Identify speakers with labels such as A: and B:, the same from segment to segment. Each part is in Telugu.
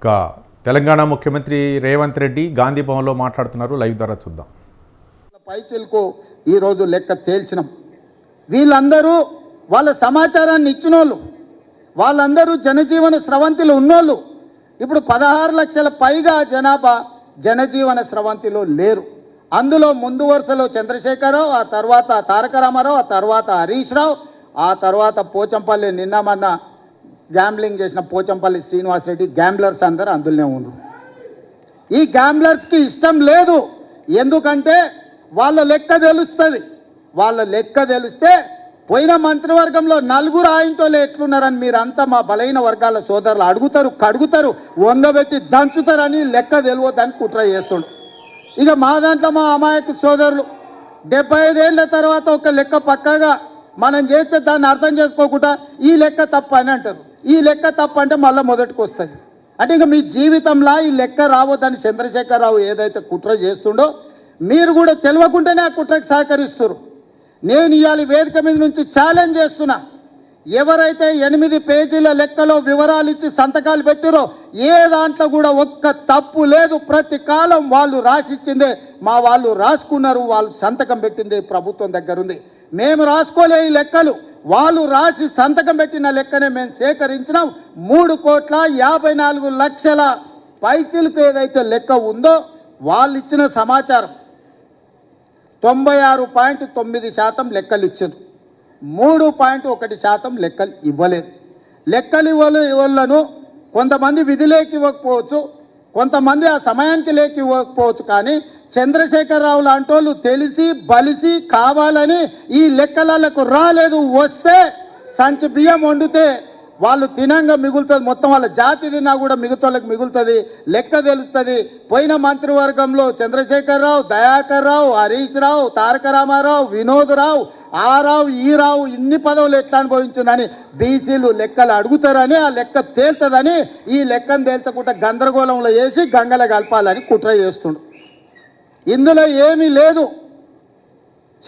A: ఇక తెలంగాణ ముఖ్యమంత్రి రేవంత్ రెడ్డి గాంధీ భవన్లో మాట్లాడుతున్నారు. లైవ్ ద్వారా చూద్దాం.
B: పైచిలకు ఈరోజు లెక్క తేల్చినాం. వీళ్ళందరూ వాళ్ళ సమాచారాన్ని ఇచ్చినోళ్ళు. వాళ్ళందరూ జనజీవన స్రవంతిలో ఉన్నోళ్ళు. ఇప్పుడు పదహారు లక్షల పైగా జనాభా జనజీవన స్రవంతిలో లేరు. అందులో ముందు వరుసలో చంద్రశేఖరరావు ఆ తర్వాత తారక రామారావు ఆ తర్వాత హరీష్ రావు ఆ తర్వాత పోచంపల్లి నిన్నమన్న గ్యాంబ్లింగ్ చేసిన పోచంపల్లి శ్రీనివాసరెడ్డి గ్యాంబ్లర్స్ అందరు అందులోనే ఉండు ఈ గ్యాంబ్లర్స్కి ఇష్టం లేదు. ఎందుకంటే వాళ్ళ లెక్క తెలుస్తుంది. వాళ్ళ లెక్క తెలిస్తే పోయిన మంత్రివర్గంలో నలుగురు ఆయనతోలే ఎట్లున్నారని మీరంతా మా బలైన వర్గాల సోదరులు అడుగుతారు కడుగుతారు వంగబెట్టి దంచుతారని లెక్క తెలియదని కుట్ర చేస్తుండు ఇక మా దాంట్లో మా అమాయక సోదరులు డెబ్బై ఐదేళ్ళ తర్వాత ఒక లెక్క పక్కగా మనం చేస్తే దాన్ని అర్థం చేసుకోకుండా ఈ లెక్క తప్ప అని అంటారు. ఈ లెక్క తప్ప అంటే మళ్ళీ మొదటికి వస్తుంది అంటే ఇంకా మీ జీవితంలో ఈ లెక్క రావద్దని చంద్రశేఖరరావు ఏదైతే కుట్ర చేస్తుండో మీరు కూడా తెలియకుండానే ఆ కుట్రకు సహకరిస్తారు నేను ఇవాళ వేదిక మీద నుంచి ఛాలెంజ్ చేస్తున్నా. ఎవరైతే ఎనిమిది పేజీల లెక్కలో వివరాలు ఇచ్చి సంతకాలు పెట్టిరో ఏ దాంట్లో కూడా ఒక్క తప్పు లేదు. ప్రతి కాలం వాళ్ళు రాసిచ్చిందే. మా వాళ్ళు రాసుకున్నారు వాళ్ళు సంతకం పెట్టింది ప్రభుత్వం దగ్గర ఉంది మేము రాసుకోలే ఈ లెక్కలు. వాళ్ళు రాసి సంతకం పెట్టిన లెక్కనే మేము సేకరించినాం. మూడు కోట్ల యాభై నాలుగు లక్షల పైచీలకు ఏదైతే లెక్క ఉందో వాళ్ళు ఇచ్చిన సమాచారం తొంభై ఆరు పాయింట్ తొమ్మిది శాతం లెక్కలు ఇచ్చారు. మూడు పాయింట్ ఒకటి శాతం లెక్కలు ఇవ్వలేదు. లెక్కలు ఇవ్వలు ఇవ్వలను కొంతమంది విధిలేకి ఇవ్వకపోవచ్చు. కొంతమంది ఆ సమయానికి లేక ఇవ్వకపోవచ్చు కానీ చంద్రశేఖరరావు లాంటి వాళ్ళు తెలిసి బలిసి కావాలని ఈ లెక్కలకు రాలేదు. వస్తే సంచి బియ్యం వండితే వాళ్ళు తినంగా మిగులుతుంది. మొత్తం వాళ్ళ జాతి తిన్నా కూడా మిగతాళ్ళకి మిగులుతుంది. లెక్క తెలుస్తుంది. పోయిన మంత్రివర్గంలో చంద్రశేఖరరావు దయాకర్ రావు హరీష్ రావు తారక రామారావు వినోద్ రావు ఆ రావు ఈ రావు ఇన్ని పదవులు ఎట్లా అనుభవించిందని బీసీలు లెక్కలు అడుగుతారని ఆ లెక్క తేల్తుందని ఈ లెక్కను తేల్చకుండా గందరగోళంలో వేసి గంగల కలపాలని కుట్ర చేస్తుండు ఇందులో ఏమీ లేదు.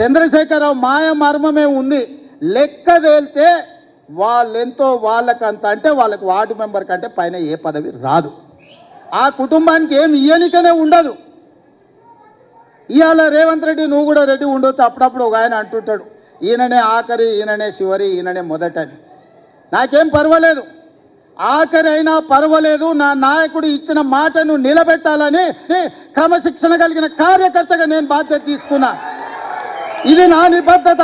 B: చంద్రశేఖరరావు మాయ మర్మమే ఉంది. లెక్క తేలితే వాళ్ళెంతో వాళ్ళకంత అంటే వాళ్ళకి వార్డు మెంబర్ కంటే పైన ఏ పదవి రాదు. ఆ కుటుంబానికి ఏమి ఇయ్యనికనే ఉండదు. ఇవాళ రేవంత్ రెడ్డి నువ్వు కూడా రెడ్డి ఉండొచ్చు. అప్పుడప్పుడు ఒక ఆయన అంటుంటాడు ఈయననే ఆఖరి ఈయననే చివరి ఈయననే మొదటని. నాకేం పర్వాలేదు. ఆఖరి అయినా పర్వాలేదు నా నాయకుడు ఇచ్చిన మాటను నిలబెట్టాలని క్రమశిక్షణ కలిగిన కార్యకర్తగా నేను బాధ్యత తీసుకున్నా. ఇది నా నిబద్ధత.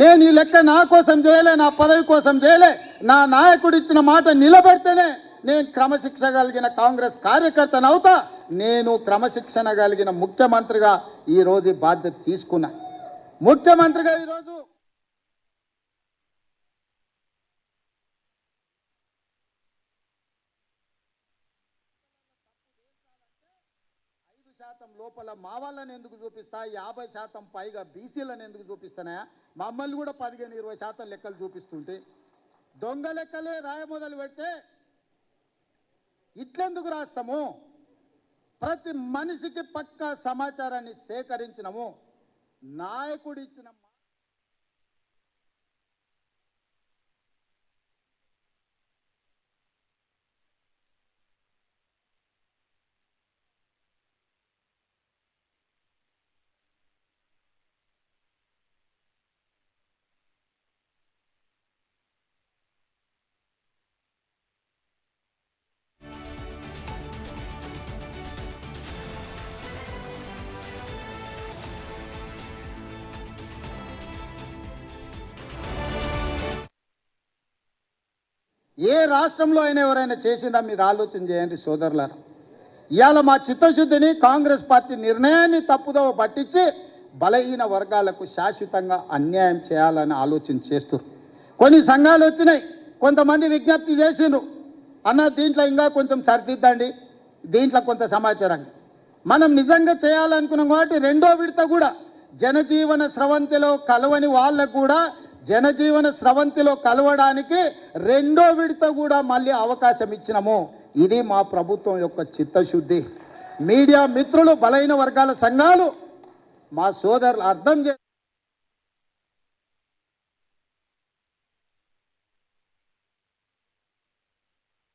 B: నేను ఈ లెక్క నా కోసం చేయలే నా పదవి కోసం చేయలే. నా నాయకుడు ఇచ్చిన మాట నిలబెడితేనే నేను క్రమశిక్షణ కలిగిన కాంగ్రెస్ కార్యకర్తను అవుతా. నేను క్రమశిక్షణ కలిగిన ముఖ్యమంత్రిగా ఈరోజు బాధ్యత తీసుకున్నా. ముఖ్యమంత్రిగా ఈరోజు శాతం లోపల మా వాళ్ళని ఎందుకు చూపిస్తా? యాభై శాతం పైగా బీసీలను ఎందుకు చూపిస్తానా మమ్మల్ని కూడా పదిహేను ఇరవై శాతం లెక్కలు చూపిస్తుంటే. దొంగ లెక్కలే రాయ మొదలు పెడితే ఇట్లెందుకు రాస్తాము? ప్రతి మనిషికి పక్కా సమాచారాన్ని సేకరించినము. నాయకుడు ఇచ్చిన ఏ రాష్ట్రంలో అయినా ఎవరైనా చేసిందా మీరు ఆలోచన చేయండి సోదరులారా. ఇవాళ మా చిత్తశుద్ధిని కాంగ్రెస్ పార్టీ నిర్ణయాన్ని తప్పుదోవ పట్టించి బలహీన వర్గాలకు శాశ్వతంగా అన్యాయం చేయాలని ఆలోచన చేస్తారు కొన్ని సంఘాలు వచ్చినాయి కొంతమంది విజ్ఞప్తి చేసిండ్రు. అన్న దీంట్లో ఇంకా కొంచెం సరిదిద్దండి దీంట్లో కొంత సమాచారం మనం నిజంగా చేయాలనుకున్నాం కాబట్టి రెండో విడత కూడా జనజీవన స్రవంతిలో కలవని వాళ్ళకు కూడా జనజీవన స్రవంతిలో కలవడానికి రెండో విడత కూడా మళ్ళీ అవకాశం ఇచ్చినాము. ఇది మా ప్రభుత్వం యొక్క చిత్తశుద్ధి. మీడియా మిత్రులు బలైన వర్గాల సంఘాలు మా సోదరులు అర్థం చే